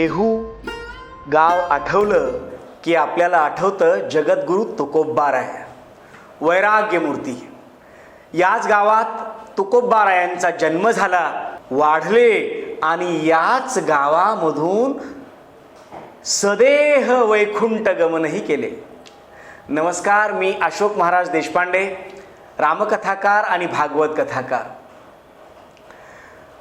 देहू गाव आठवलं की आपल्याला आठवतं जगद्गुरू तुकोब्बाराय वैराग्यमूर्ती. याच गावात तुकोबारायांचा जन्म झाला वाढले आणि याच गावामधून सदेह वैकुंठ गमनही केले. नमस्कार मी अशोक महाराज देशपांडे रामकथाकार आणि भागवत कथाकार.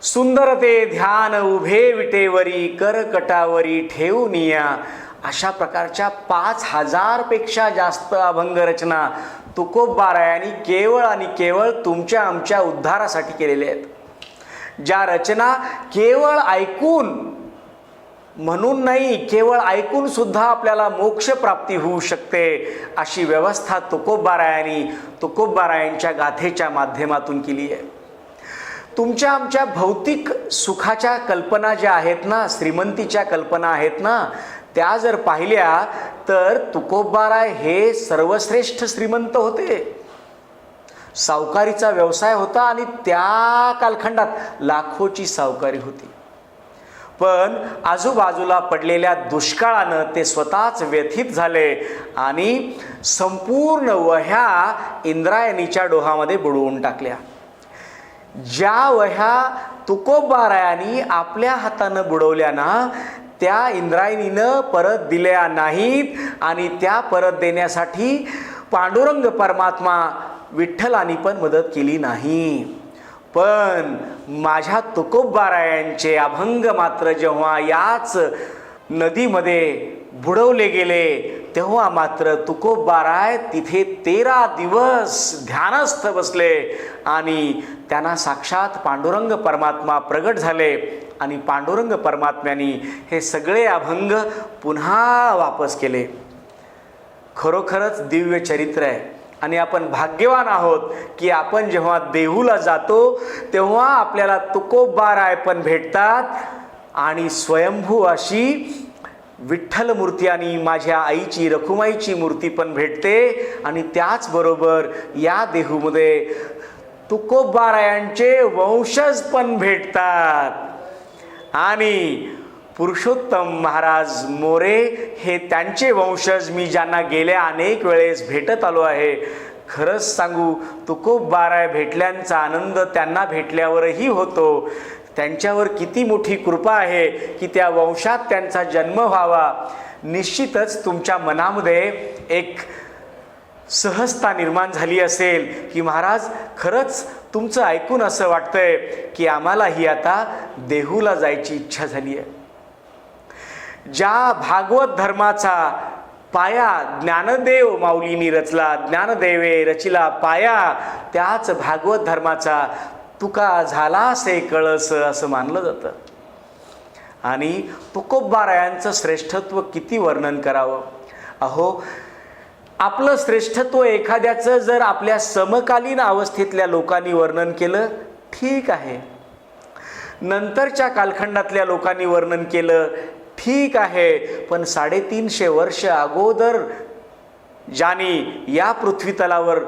सुंदरते ध्यान उभे विटेवरी करकटावरी ठेवूनिया. अशा प्रकारच्या पाच हजारपेक्षा जास्त अभंग रचना तुकोबारायांनी केवळ आणि केवळ तुमच्या आमच्या उद्धारासाठी केलेल्या आहेत. ज्या रचना केवळ ऐकून म्हणून नाही केवळ ऐकून सुद्धा आपल्याला मोक्ष प्राप्ती होऊ शकते अशी व्यवस्था तुकोबारायांनी तुकोबारायांच्या गाथेच्या माध्यमातून केली आहे. तुमच्या आमच्या भौतिक सुखाच्या कल्पना ज्या आहेत ना श्रीमंतीच्या कल्पना आहेत ना त्या जर पाहिल्या तर तुकोबाराय हे सर्वश्रेष्ठ श्रीमंत होते. सावकारीचा व्यवसाय होता आणि त्या कालखंडात लाखोची सावकारी होती. पण आजूबाजूला पडलेल्या दुष्काळानं ते स्वतःच व्यथित झाले आणि संपूर्ण वह्या इंद्रायणीच्या डोहामध्ये बुडवून टाकल्या. ज्या वह्या तुकोबारायांनी आपल्या हातानं बुडवल्या ना त्या इंद्रायणीनं परत दिल्या नाहीत आणि त्या परत देण्यासाठी पांडुरंग परमात्मा विठ्ठलानी पण मदत केली नाही. पण माझ्या तुकोबारायांचे अभंग मात्र जेव्हा याच नदीमध्ये बुडवले गेले तेव्हा मात्र तुकोबाराय तिथे तेरा दिवस ध्यानस्थ बसले आणि त्यांना साक्षात पांडुरंग परमात्मा प्रगट झाले आणि पांडुरंग परमात्म्यानी हे सगळे अभंग पुन्हा वापस केले. खरोखरच दिव्य चरित्र आहे आणि आपण भाग्यवान आहोत की आपण जेव्हा देहूला जातो तेव्हा आपल्याला तुकोबाराय पण भेटतात आणि स्वयंभू अशी विठ्ठल मूर्ती आणि माझ्या आईची रखुमाईची मूर्ती पण भेटते. आणि त्याचबरोबर या देहूमध्ये तुकोबारायांचे वंशज पण भेटतात. आणि पुरुषोत्तम महाराज मोरे हे त्यांचे वंशज. मी ज्यांना गेल्या अनेक वेळेस भेटत आलो आहे खरंच सांगू तुकोबाराय भेटल्यांचा आनंद त्यांना भेटल्यावरही होतो. त्यांच्यावर किती मोठी कृपा आहे की त्या वंशात त्यांचा जन्म व्हावा. निश्चितच तुमच्या मनामध्ये एक सहजता निर्माण झाली असेल की महाराज खरंच तुमचं ऐकून असं वाटतंय की आम्हालाही आता देहूला जायची इच्छा झाली आहे. ज्या भागवत धर्माचा पाया ज्ञानदेव माऊलींनी रचला ज्ञानदेवे रचिला पाया त्याच भागवत धर्माचा तुका झालास से कळस असं मानलं जातं. आणि तुकोबारायांचं श्रेष्ठत्व किती वर्णन करावं? अहो आपलं श्रेष्ठत्व एखाद्याचं जर आपल्या समकालीन अवस्थेतल्या लोकांनी वर्णन केलं ठीक आहे. नंतरच्या कालखंडातल्या लोकांनी वर्णन केलं ठीक आहे. पण साडेतीनशे वर्ष अगोदर ज्याने या पृथ्वीतलावर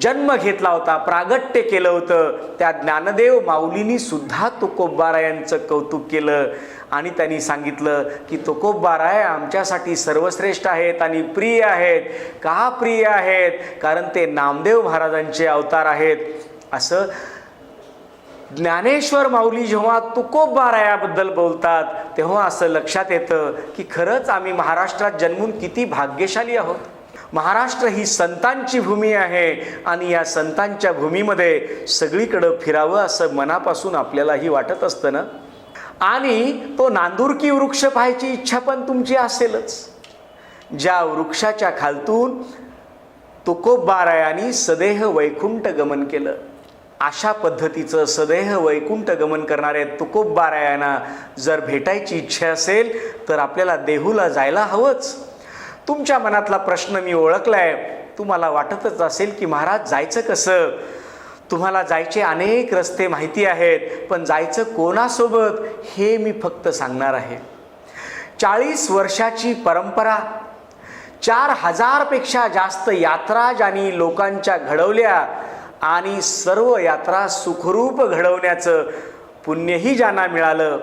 जन्म घेतला होता प्रागट्य केलं होतं. त्या ज्ञानदेव माऊलींनी सुद्धा तुकोबारायांचं कौतुक केलं. आणि त्यांनी सांगितलं की तुकोबाराय आमच्यासाठी सर्वश्रेष्ठ आहेत आणि प्रिय आहेत. का प्रिय आहेत? कारण ते नामदेव महाराजांचे अवतार आहेत. असं ज्ञानेश्वर माऊली जेव्हा तुकोबारायाबद्दल बोलतात तेव्हा असं लक्षात येतं की खरंच आम्ही महाराष्ट्रात जन्मून किती भाग्यशाली आहोत. महाराष्ट्र ही संतांची भूमी आहे आणि या संतांच्या भूमीमध्ये सगळीकडं फिरावं असं मनापासून आपल्यालाही वाटत असतं ना? आणि तो नांदुरकी वृक्ष पाहायची इच्छा पण तुमची असेलच. ज्या वृक्षाच्या खालतून तुकोबारायानी सदेह वैकुंठ गमन केलं. अशा पद्धतीचं सदेह वैकुंठ गमन करणाऱ्या तुकोबारायांना जर भेटायची इच्छा असेल तर आपल्याला देहूला जायला हवंच. तुमच्या मनातला प्रश्न मी ओळखलाय. तुम्हाला वाटतच असेल की महाराज जायचं कसं? तुम्हाला जायचे अनेक रस्ते माहिती आहेत पण जायचं कोणासोबत हे मी फक्त सांगणार आहे. चाळीस वर्षाची परंपरा चार हजारपेक्षा जास्त यात्रा ज्यांनी लोकांच्या घडवल्या आणि सर्व यात्रा सुखरूप घडवण्याचं पुण्यही ज्यांना मिळालं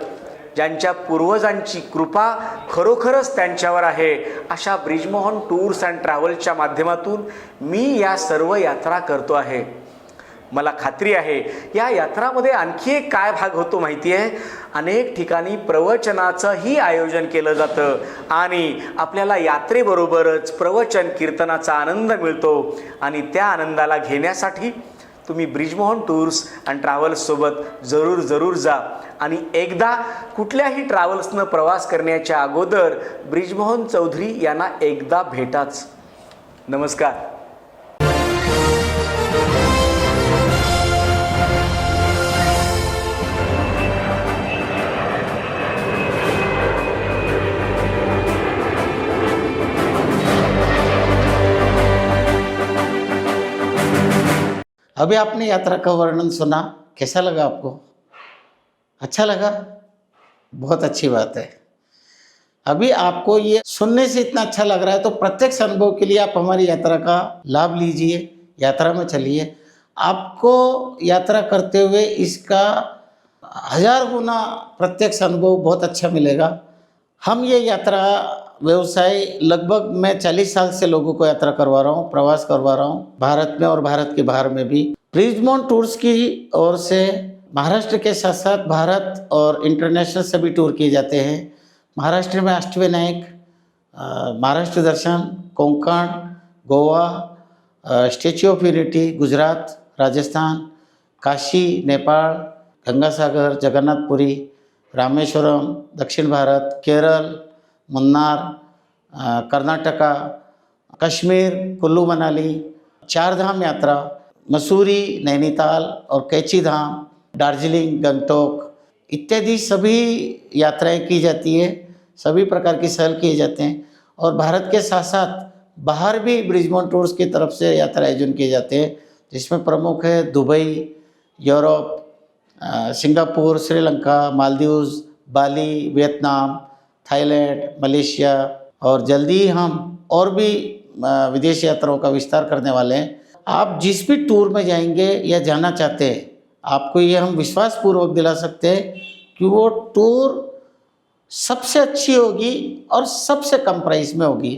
ज्यांच्या पूर्वजांची कृपा खरोखरच त्यांच्यावर आहे अशा ब्रिजमोहन टूर्स अँड ट्रॅव्हल्सच्या माध्यमातून मी या सर्व यात्रा करतो आहे. मला खात्री आहे या यात्रामध्ये आणखी एक काय भाग होतो माहिती आहे अनेक ठिकाणी प्रवचनाचंही आयोजन केलं जातं आणि आपल्याला यात्रेबरोबरच प्रवचन कीर्तनाचा आनंद मिळतो आणि त्या आनंदाला घेण्यासाठी तुम्ही ब्रिजमोहन टूर्स अँड ट्रॅव्हल्ससोबत जरूर जरूर जा. आणि एकदा कुठल्याही ट्रॅव्हल्सनं प्रवास करण्याच्या अगोदर ब्रिजमोहन चौधरी यांना एकदा भेटाच. नमस्कार. अभी आपने यात्रा का वर्णन सुना, कैसा लगा आपको? अच्छा लगा? बहुत अच्छी बात है। अभी आपको ये सुनने से इतना अच्छा लग रहा है तो प्रत्यक्ष अनुभव के लिए आप हमारी यात्रा का लाभ लीजिए, यात्रा में चलिए। आपको यात्रा करते हुए इसका हज़ार गुना प्रत्यक्ष अनुभव बहुत अच्छा मिलेगा। हम ये यात्रा व्यवसाय लगभग मैं चालीस साल से लोगों को यात्रा करवा रहा हूँ, प्रवास करवा रहा हूँ, भारत में और भारत के बाहर में भी। ब्रिजमोन टूर्स की ओर से महाराष्ट्र के साथ साथ भारत और इंटरनेशनल सभी टूर किए जाते हैं। महाराष्ट्र में अष्टविनायक महाराष्ट्र दर्शन, Konkan, Goa statue of unity, Gujarat, Rajasthan, Kashi, Nepal, Gangasagar, Jagannath Puri, Rameshwaram, दक्षिण भारत, केरल मुन्नार कर्नाटका, कश्मीर, कुल्लू मनाली चार धाम यात्रा, मसूरी, नैनीताल और कैची धाम दार्जिलिंग, गंगटोक, इत्यादि सभी यात्राएँ की जाती है, सभी प्रकार की सहल किए जाते हैं और भारत के साथ साथ बाहर भी ब्रिजमोन टूर्स की तरफ़ से यात्रा आयोजन किए जाते हैं, जिसमें प्रमुख है Dubai, Europe Singapore, Sri Lanka, Maldives, Bali, Vietnam Thailand Malaysia और जल्दी ही हम और भी विदेश यात्राओं का विस्तार करने वाले हैं। आप जिस भी टूर में जाएँगे या जाना चाहते हैं आपको ये हम विश्वास पूर्वक दिला सकते हैं कि वो टूर सबसे अच्छी होगी और सबसे कम प्राइस में होगी।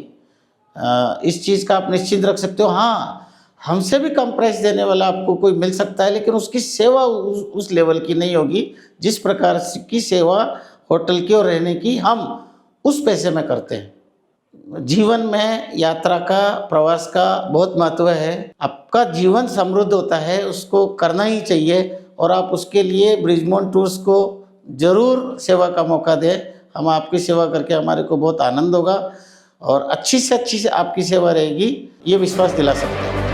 इस चीज़ का आप निश्चित रख सकते हो। हाँ हमसे भी कम प्राइस देने वाला आपको कोई मिल सकता है लेकिन उसकी सेवा उस, उस लेवल की नहीं होगी। जिस प्रकार की सेवा होटल की और रहने की हम उस पैसे में करते हैं। जीवन में यात्रा का, प्रवास का बहुत महत्व है। आपका जीवन समृद्ध होता है, उसको करना ही चाहिए और आप उसके लिए ब्रिजमोन टूर्स को ज़रूर सेवा का मौका दें। हम आपकी सेवा करके हमारे को बहुत आनंद होगा और अच्छी से अच्छी से आपकी सेवा रहेगी, ये विश्वास दिला सकते हैं।